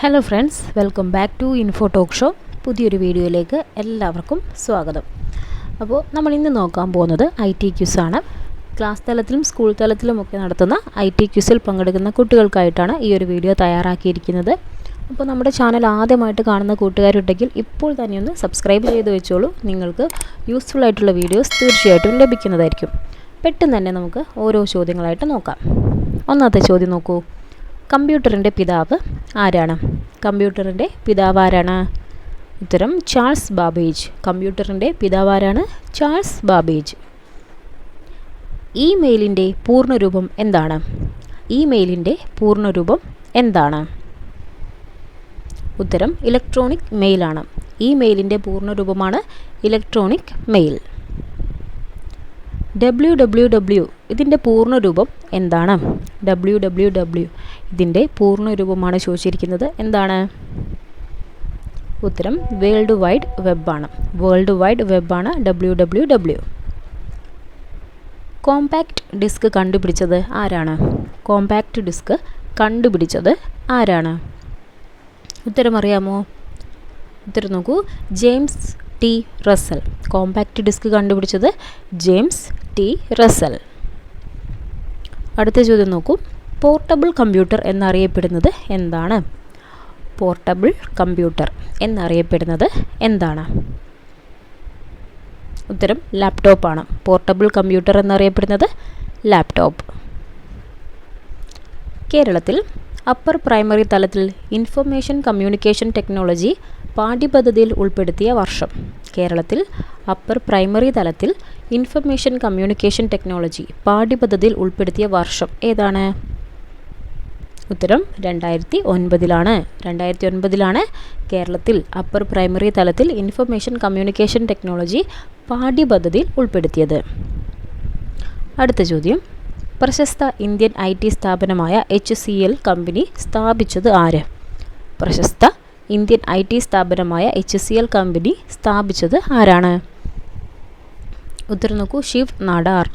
Hello friends welcome back to info talk show പുതിയൊരു വീഡിയോയിലേക്ക് എല്ലാവർക്കും സ്വാഗതം. അപ്പോൾ നമ്മൾ ഇന്ന് നോക്കാൻ പോകുന്നത് ഐ ടി ആണ്. ക്ലാസ് തലത്തിലും സ്കൂൾ തലത്തിലുമൊക്കെ നടത്തുന്ന ഐ ടി ക്യൂസിൽ പങ്കെടുക്കുന്ന കുട്ടികൾക്കായിട്ടാണ് ഈ ഒരു വീഡിയോ തയ്യാറാക്കിയിരിക്കുന്നത്. അപ്പോൾ നമ്മുടെ ചാനൽ ആദ്യമായിട്ട് കാണുന്ന കൂട്ടുകാരുണ്ടെങ്കിൽ ഇപ്പോൾ തന്നെ ഒന്ന് സബ്സ്ക്രൈബ് ചെയ്ത് വെച്ചോളൂ. നിങ്ങൾക്ക് യൂസ്ഫുൾ ആയിട്ടുള്ള വീഡിയോസ് തീർച്ചയായിട്ടും ലഭിക്കുന്നതായിരിക്കും. പെട്ടെന്ന് തന്നെ നമുക്ക് ഓരോ ചോദ്യങ്ങളായിട്ട് നോക്കാം. ഒന്നാമത്തെ ചോദ്യം നോക്കൂ. കമ്പ്യൂട്ടറിന്റെ പിതാവ് ആരാണ്? കമ്പ്യൂട്ടറിന്റെ പിതാവ് ആരാണ്? ഉത്തരം ചാൾസ് ബാബേജ്. കമ്പ്യൂട്ടറിന്റെ പിതാവ് ആരാണ്? Charles Babbage. ഇമെയിലിന്റെ പൂർണരൂപം എന്താണ്? ഇമെയിലിന്റെ പൂർണരൂപം എന്താണ്? ഉത്തരം ഇലക്ട്രോണിക് മെയിലാണ്. ഇമെയിലിന്റെ പൂർണരൂപമാണ് electronic mail. W W W ഇതിന്റെ പൂർണരൂപം എന്താണ്? ഡബ്ല്യു ഡബ്ല്യു ഡബ്ല്യു ഇതിന്റെ പൂർണരൂപമാണ് ചോദിച്ചിരിക്കുന്നത്. എന്താണ്? ഉത്തരം വേൾഡ് വൈഡ് വെബാണ് world wide വെബാണ് W W W compact disc കണ്ടുപിടിച്ചത് ആരാണ്? കോമ്പാക്റ്റ് ഡിസ്ക് കണ്ടുപിടിച്ചത് ആരാണ്? ഉത്തരം അറിയാമോ? ഉത്തരം നോക്കൂ. James T Russell. Compact disc കണ്ടുപിടിച്ചത് ജെയിംസ് ടി റസൽ. അടുത്ത ചോദ്യം നോക്കൂ. പോർട്ടബിൾ കമ്പ്യൂട്ടർ എന്നറിയപ്പെടുന്നത് എന്താണ്? പോർട്ടബിൾ കമ്പ്യൂട്ടർ എന്നറിയപ്പെടുന്നത് എന്താണ്? ഉത്തരം ലാപ്ടോപ്പാണ് പോർട്ടബിൾ കമ്പ്യൂട്ടർ എന്നറിയപ്പെടുന്നത് ലാപ്ടോപ്പ്. കേരളത്തിൽ അപ്പർ പ്രൈമറി തലത്തിൽ ഇൻഫർമേഷൻ കമ്മ്യൂണിക്കേഷൻ ടെക്നോളജി പാഠ്യപദ്ധതിയിൽ ഉൾപ്പെടുത്തിയ വർഷം. കേരളത്തിൽ അപ്പർ പ്രൈമറി തലത്തിൽ ഇൻഫർമേഷൻ കമ്മ്യൂണിക്കേഷൻ ടെക്നോളജി പാഠ്യപദ്ധതിയിൽ ഉൾപ്പെടുത്തിയ വർഷം ഏതാണ്? ഉത്തരം രണ്ടായിരത്തി ഒൻപതിലാണ് രണ്ടായിരത്തി ഒൻപതിലാണ് കേരളത്തിൽ അപ്പർ പ്രൈമറി തലത്തിൽ ഇൻഫർമേഷൻ കമ്മ്യൂണിക്കേഷൻ ടെക്നോളജി പാഠ്യപദ്ധതിയിൽ ഉൾപ്പെടുത്തിയത്. അടുത്ത ചോദ്യം. പ്രശസ്ത ഇന്ത്യൻ ഐ ടി സ്ഥാപനമായ എച്ച് സി എൽ കമ്പനി സ്ഥാപിച്ചത് ആര്? പ്രശസ്ത ഇന്ത്യൻ ഐ ടി സ്ഥാപനമായ എച്ച് സി എൽ കമ്പനി സ്ഥാപിച്ചത് ആരാണ്? ഉത്തരം നോക്കൂ ശിവ് നാടാർ.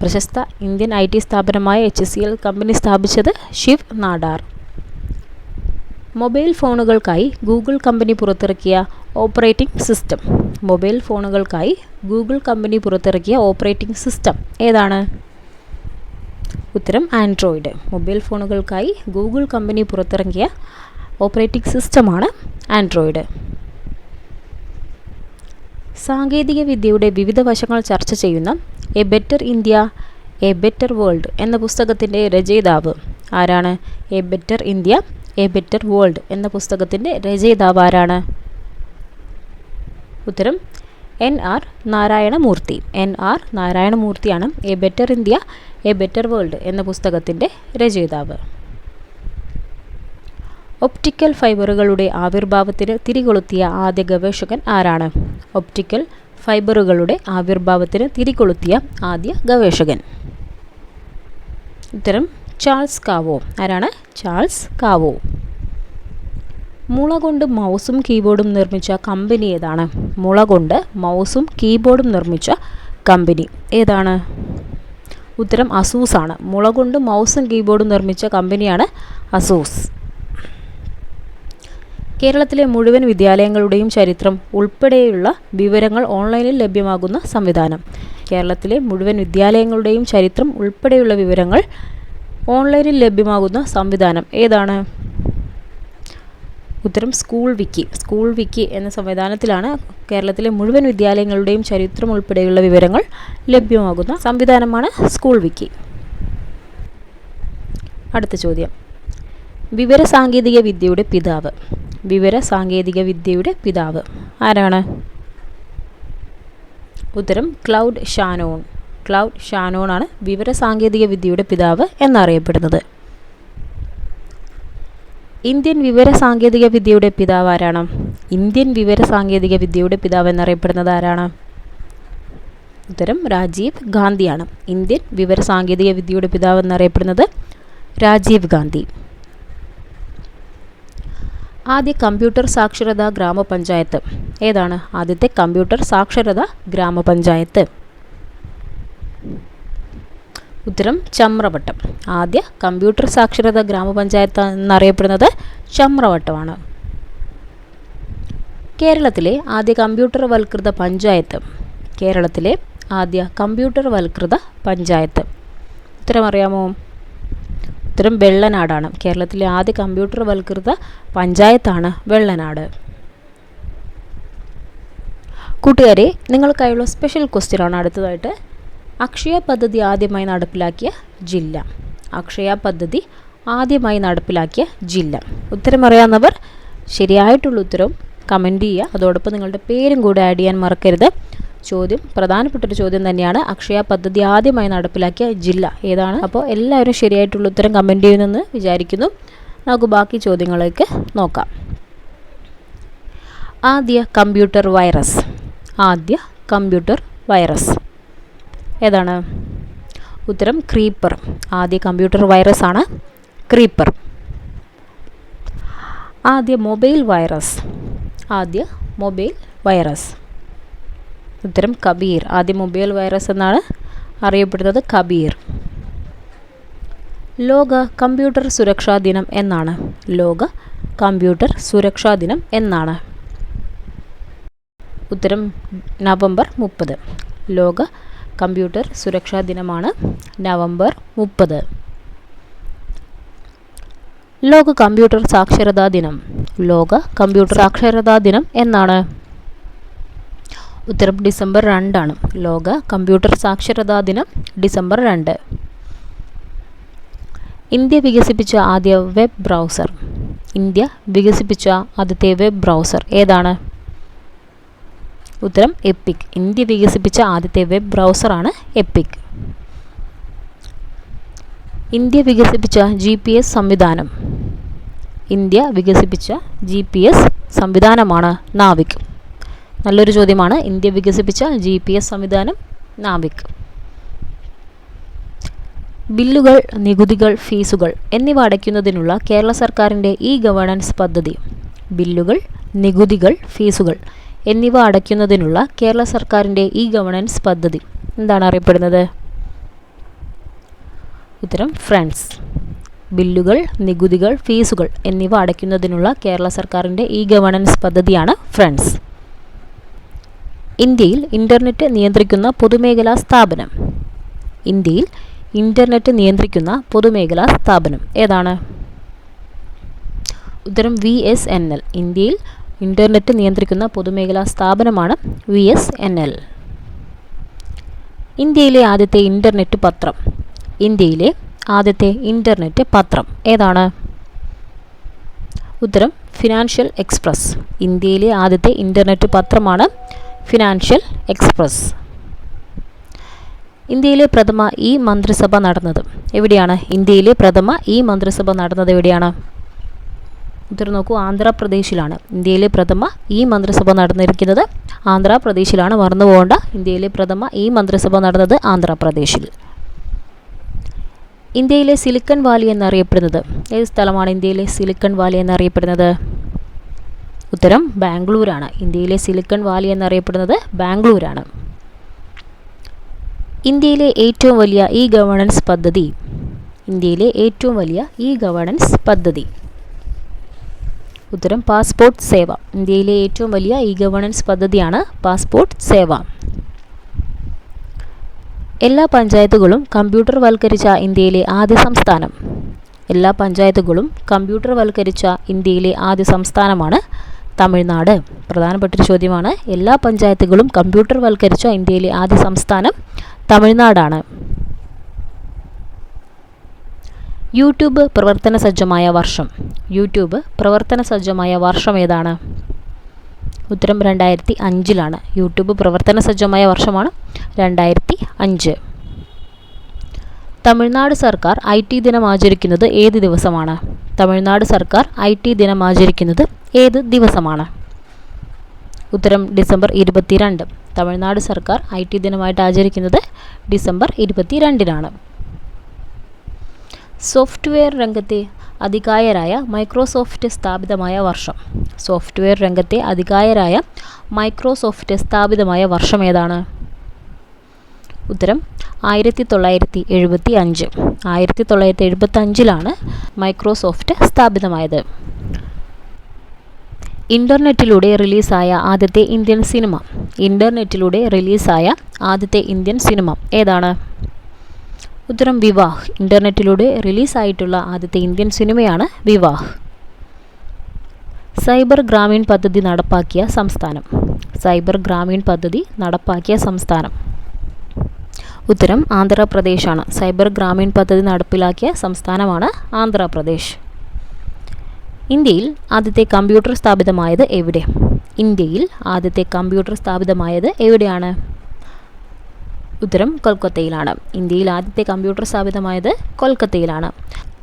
പ്രശസ്ത ഇന്ത്യൻ ഐ ടി സ്ഥാപനമായ എച്ച് സി എൽ കമ്പനി സ്ഥാപിച്ചത് ശിവ് നാടാർ. മൊബൈൽ ഫോണുകൾക്കായി ഗൂഗിൾ കമ്പനി പുറത്തിറക്കിയ ഓപ്പറേറ്റിംഗ് സിസ്റ്റം. മൊബൈൽ ഫോണുകൾക്കായി ഗൂഗിൾ കമ്പനി പുറത്തിറക്കിയ ഓപ്പറേറ്റിംഗ് സിസ്റ്റം ഏതാണ്? ഉത്തരം ആൻഡ്രോയിഡ്. മൊബൈൽ ഫോണുകൾക്കായി ഗൂഗിൾ കമ്പനി പുറത്തിറങ്ങിയ ഓപ്പറേറ്റിംഗ് സിസ്റ്റമാണ് ആൻഡ്രോയിഡ്. സാങ്കേതിക വിദ്യയുടെ വിവിധ വശങ്ങൾ ചർച്ച ചെയ്യുന്ന a better India a better world എന്ന പുസ്തകത്തിന്റെ രചയിതാവ് ആരാണ്? A better India a better world എന്ന പുസ്തകത്തിന്റെ രചയിതാവ് ആരാണ്? ഉത്തരം N R Narayana Murthy N R നാരായണമൂർത്തിയാണ് a better India a better world എന്ന പുസ്തകത്തിന്റെ രചയിതാവ്. ഒപ്റ്റിക്കൽ ഫൈബറുകളുടെ ആവിർഭാവത്തിന് തിരികൊളുത്തിയ ആദ്യ ഗവേഷകൻ ആരാണ്? ഒപ്റ്റിക്കൽ ഫൈബറുകളുടെ ആവിർഭാവത്തിന് തിരികൊളുത്തിയ ആദ്യ ഗവേഷകൻ. ഉത്തരം ചാൾസ് കാവോ. ആരാണ്? Charles Kao. മുള കൊണ്ട് മൗസും കീബോർഡും നിർമ്മിച്ച കമ്പനി ഏതാണ്? മുള കൊണ്ട് മൗസും കീബോർഡും നിർമ്മിച്ച കമ്പനി ഏതാണ്? ഉത്തരം അസൂസ് ആണ്. മുള കൊണ്ട് മൗസും കീബോർഡും നിർമ്മിച്ച കമ്പനിയാണ് അസൂസ്. കേരളത്തിലെ മുഴുവൻ വിദ്യാലയങ്ങളുടെയും ചരിത്രം ഉൾപ്പെടെയുള്ള വിവരങ്ങൾ ഓൺലൈനിൽ ലഭ്യമാകുന്ന സംവിധാനം. കേരളത്തിലെ മുഴുവൻ വിദ്യാലയങ്ങളുടെയും ചരിത്രം ഉൾപ്പെടെയുള്ള വിവരങ്ങൾ ഓൺലൈനിൽ ലഭ്യമാകുന്ന സംവിധാനം ഏതാണ്? ഉത്തരം സ്കൂൾ വിക്കി. സ്കൂൾ വിക്കി എന്ന സംവിധാനത്തിലാണ് കേരളത്തിലെ മുഴുവൻ വിദ്യാലയങ്ങളുടെയും ചരിത്രം ഉൾപ്പെടെയുള്ള വിവരങ്ങൾ ലഭ്യമാകുന്ന സംവിധാനമാണ് സ്കൂൾ വിക്കി. അടുത്ത ചോദ്യം. വിവര സാങ്കേതിക വിദ്യയുടെ പിതാവ്. വിവര സാങ്കേതിക വിദ്യയുടെ പിതാവ്. ആരാണ്? ഉത്തരം ക്ലൗഡ് ഷാനോൺ. ക്ലൗഡ് ഷാനോൺ ആണ് വിവര സാങ്കേതിക വിദ്യയുടെ പിതാവ് എന്നറിയപ്പെടുന്നത്. ഇന്ത്യൻ വിവര സാങ്കേതിക വിദ്യയുടെ പിതാവ് ആരാണ്? ഇന്ത്യൻ വിവര സാങ്കേതിക വിദ്യയുടെ പിതാവ് എന്നറിയപ്പെടുന്നത് ആരാണ്? ഉത്തരം രാജീവ് ഗാന്ധിയാണ്. ഇന്ത്യൻ വിവര സാങ്കേതിക വിദ്യയുടെ പിതാവ് എന്നറിയപ്പെടുന്നത് രാജീവ് ഗാന്ധി. ആദ്യ കമ്പ്യൂട്ടർ സാക്ഷരതാ ഗ്രാമപഞ്ചായത്ത്. ഏതാണ്? ആദ്യത്തെ കമ്പ്യൂട്ടർ സാക്ഷരതാ ഗ്രാമപഞ്ചായത്ത്. ഉത്തരം ചമ്രവട്ടം. ആദ്യ കമ്പ്യൂട്ടർ സാക്ഷരത ഗ്രാമപഞ്ചായത്ത് എന്നറിയപ്പെടുന്നത് ചമ്രവട്ടമാണ്. കേരളത്തിലെ ആദ്യ കമ്പ്യൂട്ടർ കമ്പ്യൂട്ടർവൽകൃത പഞ്ചായത്ത്. കേരളത്തിലെ ആദ്യ കമ്പ്യൂട്ടർ കമ്പ്യൂട്ടർവൽകൃത പഞ്ചായത്ത്. ഉത്തരം അറിയാമോ ഉത്തരം വെള്ളനാടാണ്. കേരളത്തിലെ ആദ്യ കമ്പ്യൂട്ടർ കമ്പ്യൂട്ടർവൽകൃത പഞ്ചായത്താണ് വെള്ളനാട്. കൂട്ടുകാരെ നിങ്ങൾക്കായുള്ള സ്പെഷ്യൽ ക്വസ്റ്റ്യനാണ് അടുത്തതായിട്ട് അക്ഷയ പദ്ധതി ആദ്യമായി നടപ്പിലാക്കിയ ജില്ല. അക്ഷയ പദ്ധതി ആദ്യമായി നടപ്പിലാക്കിയ ജില്ല. ഉത്തരം അറിയാവുന്നവർ ശരിയായിട്ടുള്ള ഉത്തരവും കമന്റ് ചെയ്യുക. അതോടൊപ്പം നിങ്ങളുടെ പേരും കൂടെ ആഡ് ചെയ്യാൻ മറക്കരുത്. ചോദ്യം പ്രധാനപ്പെട്ടൊരു ചോദ്യം തന്നെയാണ് അക്ഷയ പദ്ധതി ആദ്യമായി നടപ്പിലാക്കിയ ജില്ല ഏതാണ്? അപ്പോൾ എല്ലാവരും ശരിയായിട്ടുള്ള ഉത്തരം കമന്റ് ചെയ്യുമെന്ന് വിചാരിക്കുന്നു. നമുക്ക് ബാക്കി ചോദ്യങ്ങളിലേക്ക് നോക്കാം. ആദ്യ കമ്പ്യൂട്ടർ വൈറസ് ആദ്യ കമ്പ്യൂട്ടർ വൈറസ് ഏതാണ്? ഉത്തരം ക്രീപ്പർ ആദ്യ കമ്പ്യൂട്ടർ വൈറസ് ആണ് ക്രീപ്പർ ആദ്യ മൊബൈൽ വൈറസ് ആദ്യ മൊബൈൽ വൈറസ് ഉത്തരം കബീർ. ആദ്യ മൊബൈൽ വൈറസ് എന്നാണ് അറിയപ്പെടുന്നത് കബീർ. ലോക കമ്പ്യൂട്ടർ സുരക്ഷാ ദിനം എന്നാണ്. ലോക കമ്പ്യൂട്ടർ സുരക്ഷാ ദിനം എന്നാണ്. ഉത്തരം നവംബർ മുപ്പത്. ലോക കമ്പ്യൂട്ടർ സുരക്ഷാ ദിനമാണ് നവംബർ മുപ്പത്. ലോക കമ്പ്യൂട്ടർ സാക്ഷരതാ ദിനം. ലോക കമ്പ്യൂട്ടർ സാക്ഷരതാ ദിനം എന്നാണ്. ഉത്തരം ഡിസംബർ രണ്ടാണ്. ലോക കമ്പ്യൂട്ടർ സാക്ഷരതാ ദിനം ഡിസംബർ രണ്ട്. ഇന്ത്യ വികസിപ്പിച്ച ആദ്യ വെബ് ബ്രൗസർ. ഇന്ത്യ വികസിപ്പിച്ച ആദ്യത്തെ വെബ് ബ്രൗസർ ഏതാണ്? ഉത്തരം എപ്പിക് ഇന്ത്യ വികസിപ്പിച്ച ആദ്യത്തെ വെബ് ബ്രൗസറാണ് എപ്പിക് ഇന്ത്യ വികസിപ്പിച്ച ജി പി എസ് സംവിധാനം. ഇന്ത്യ വികസിപ്പിച്ച ജി പി എസ് സംവിധാനമാണ് നാവിക് നല്ലൊരു ചോദ്യമാണ്. ഇന്ത്യ വികസിപ്പിച്ച ജി പി എസ് സംവിധാനം നാവിക് ബില്ലുകൾ നികുതികൾ ഫീസുകൾ എന്നിവ അടയ്ക്കുന്നതിനുള്ള കേരള സർക്കാരിന്റെ ഇ ഗവേണൻസ് പദ്ധതി. ബില്ലുകൾ നികുതികൾ ഫീസുകൾ എന്നിവ അടയ്ക്കുന്നതിനുള്ള കേരള സർക്കാരിന്റെ ഇ ഗവണൻസ് പദ്ധതി എന്താണ് അറിയപ്പെടുന്നത്? ഉത്തരം ഫ്രണ്ട്സ് ബില്ലുകൾ നികുതികൾ ഫീസുകൾ എന്നിവ അടയ്ക്കുന്നതിനുള്ള കേരള സർക്കാരിന്റെ ഇ ഗവണൻസ് പദ്ധതിയാണ് ഫ്രണ്ട്സ് ഇന്ത്യയിൽ ഇന്റർനെറ്റ് നിയന്ത്രിക്കുന്ന പൊതുമേഖലാ സ്ഥാപനം. ഇന്ത്യയിൽ ഇന്റർനെറ്റ് നിയന്ത്രിക്കുന്ന പൊതുമേഖലാ സ്ഥാപനം ഏതാണ്? ഉത്തരം വി എസ് എൻ എൽ. ഇന്ത്യയിൽ ഇന്റർനെറ്റ് നിയന്ത്രിക്കുന്ന പൊതുമേഖലാ സ്ഥാപനമാണ് വി എസ് എൻ എൽ. ഇന്ത്യയിലെ ആദ്യത്തെ ഇന്റർനെറ്റ് പത്രം. ഇന്ത്യയിലെ ആദ്യത്തെ ഇന്റർനെറ്റ് പത്രം. ഏതാണ്? ഉത്തരം ഫിനാൻഷ്യൽ എക്സ്പ്രസ്. ഇന്ത്യയിലെ ആദ്യത്തെ ഇന്റർനെറ്റ് പത്രമാണ് ഫിനാൻഷ്യൽ എക്സ്പ്രസ്. ഇന്ത്യയിലെ പ്രഥമ ഇ മന്ത്രിസഭ നടന്നത് എവിടെയാണ്? ഇന്ത്യയിലെ പ്രഥമ ഇ മന്ത്രിസഭ നടന്നത് എവിടെയാണ്? ഉത്തരം നോക്കൂ ആന്ധ്രാപ്രദേശിലാണ്. ഇന്ത്യയിലെ പ്രഥമ ഈ മന്ത്രിസഭ നടന്നിരിക്കുന്നത് ആന്ധ്രാപ്രദേശിലാണ്. മറന്നു പോകേണ്ട. ഇന്ത്യയിലെ പ്രഥമ ഈ മന്ത്രിസഭ നടന്നത് ആന്ധ്രാപ്രദേശിൽ. ഇന്ത്യയിലെ സിലിക്കൺ വാലി എന്നറിയപ്പെടുന്നത്. ഏത് സ്ഥലമാണ് ഇന്ത്യയിലെ സിലിക്കൺ വാലി എന്നറിയപ്പെടുന്നത്? ഉത്തരം ബാംഗ്ലൂരാണ്. ഇന്ത്യയിലെ സിലിക്കൺ വാലി എന്നറിയപ്പെടുന്നത് ബാംഗ്ലൂരാണ്. ഇന്ത്യയിലെ ഏറ്റവും വലിയ ഇ ഗവേണൻസ് പദ്ധതി. ഇന്ത്യയിലെ ഏറ്റവും വലിയ ഇ ഗവേണൻസ് പദ്ധതി. ഉത്തരം പാസ്പോർട്ട് സേവ. ഇന്ത്യയിലെ ഏറ്റവും വലിയ ഇ ഗവേണൻസ് പദ്ധതിയാണ് പാസ്പോർട്ട് സേവ. എല്ലാ പഞ്ചായത്തുകളും കമ്പ്യൂട്ടർ വൽക്കരിച്ച ഇന്ത്യയിലെ ആദ്യ സംസ്ഥാനം. എല്ലാ പഞ്ചായത്തുകളും കമ്പ്യൂട്ടർ വൽക്കരിച്ച ഇന്ത്യയിലെ ആദ്യ സംസ്ഥാനമാണ് തമിഴ്നാട്. പ്രധാനപ്പെട്ടൊരു ചോദ്യമാണ് എല്ലാ പഞ്ചായത്തുകളും കമ്പ്യൂട്ടർ വൽക്കരിച്ച ഇന്ത്യയിലെ ആദ്യ സംസ്ഥാനം തമിഴ്നാടാണ്. യൂട്യൂബ് പ്രവർത്തന സജ്ജമായ വർഷം. യൂട്യൂബ് പ്രവർത്തന സജ്ജമായ വർഷം ഏതാണ്? ഉത്തരം രണ്ടായിരത്തി അഞ്ചിലാണ് യൂട്യൂബ് പ്രവർത്തന സജ്ജമായ വർഷമാണ് രണ്ടായിരത്തി അഞ്ച് തമിഴ്നാട് സർക്കാർ ഐ ടി ദിനം ആചരിക്കുന്നത് ഏത് ദിവസമാണ്? തമിഴ്നാട് സർക്കാർ ഐ ടി ദിനം ആചരിക്കുന്നത് ഏത് ദിവസമാണ്? ഉത്തരം ഡിസംബർ ഇരുപത്തിരണ്ട്. തമിഴ്നാട് സർക്കാർ ഐ ടി ദിനമായിട്ട് ആചരിക്കുന്നത് ഡിസംബർ ഇരുപത്തിരണ്ടിനാണ്. സോഫ്റ്റ്വെയർ രംഗത്തെ അധികായരായ മൈക്രോസോഫ്റ്റ് സ്ഥാപിതമായ വർഷം. സോഫ്റ്റ്വെയർ രംഗത്തെ അധികായരായ മൈക്രോസോഫ്റ്റ് സ്ഥാപിതമായ വർഷം ഏതാണ്? ഉത്തരം ആയിരത്തി തൊള്ളായിരത്തി എഴുപത്തി അഞ്ച് ആയിരത്തി തൊള്ളായിരത്തി എഴുപത്തി അഞ്ചിലാണ് മൈക്രോസോഫ്റ്റ് സ്ഥാപിതമായത്. ഇന്റർനെറ്റിലൂടെ റിലീസായ ആദ്യത്തെ ഇന്ത്യൻ സിനിമ. ഇന്റർനെറ്റിലൂടെ റിലീസായ ആദ്യത്തെ ഇന്ത്യൻ സിനിമ ഏതാണ്? ഉത്തരം വിവാഹ്. ഇന്റർനെറ്റിലൂടെ റിലീസായിട്ടുള്ള ആദ്യത്തെ ഇന്ത്യൻ സിനിമയാണ് വിവാഹ്. സൈബർ ഗ്രാമീൺ പദ്ധതി നടപ്പാക്കിയ സംസ്ഥാനം. സൈബർ ഗ്രാമീൺ പദ്ധതി നടപ്പാക്കിയ സംസ്ഥാനം. ഉത്തരം ആന്ധ്രാപ്രദേശാണ്. സൈബർ ഗ്രാമീൺ പദ്ധതി നടപ്പിലാക്കിയ സംസ്ഥാനമാണ് ആന്ധ്രാപ്രദേശ്. ഇന്ത്യയിൽ ആദ്യത്തെ കമ്പ്യൂട്ടർ സ്ഥാപിതമായത് എവിടെ? ഇന്ത്യയിൽ ആദ്യത്തെ കമ്പ്യൂട്ടർ സ്ഥാപിതമായത് എവിടെയാണ്? ഉത്തരം കൊൽക്കത്തയിലാണ്. ഇന്ത്യയിൽ ആദ്യത്തെ കമ്പ്യൂട്ടർ സ്ഥാപിതമായത് കൊൽക്കത്തയിലാണ്.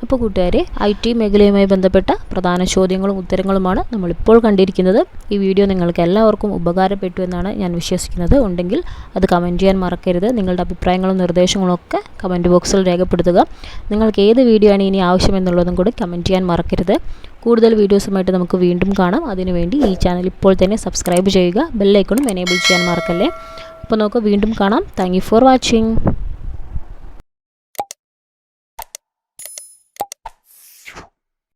അപ്പോൾ കൂട്ടുകാരെ ഐ ടി മേഖലയുമായി ബന്ധപ്പെട്ട പ്രധാന ചോദ്യങ്ങളും ഉത്തരങ്ങളുമാണ് നമ്മളിപ്പോൾ കണ്ടിരിക്കുന്നത്. ഈ വീഡിയോ നിങ്ങൾക്ക് എല്ലാവർക്കും ഉപകാരപ്പെട്ടു എന്നാണ് ഞാൻ വിശ്വസിക്കുന്നത്. ഉണ്ടെങ്കിൽ അത് കമന്റ് ചെയ്യാൻ മറക്കരുത്. നിങ്ങളുടെ അഭിപ്രായങ്ങളും നിർദ്ദേശങ്ങളും ഒക്കെ കമന്റ് ബോക്സിൽ രേഖപ്പെടുത്തുക. നിങ്ങൾക്ക് ഏത് വീഡിയോ ആണ് ഇനി ആവശ്യമെന്നുള്ളതും കൂടി കമന്റ് ചെയ്യാൻ മറക്കരുത്. കൂടുതൽ വീഡിയോസുമായിട്ട് നമുക്ക് വീണ്ടും കാണാം. അതിനുവേണ്ടി ഈ ചാനൽ ഇപ്പോൾ തന്നെ സബ്സ്ക്രൈബ് ചെയ്യുക. ബെല്ലൈക്കണും എനേബിൾ ചെയ്യാൻ മറക്കല്ലേ? അപ്പോൾ നമുക്ക് വീണ്ടും കാണാം. Thank for watching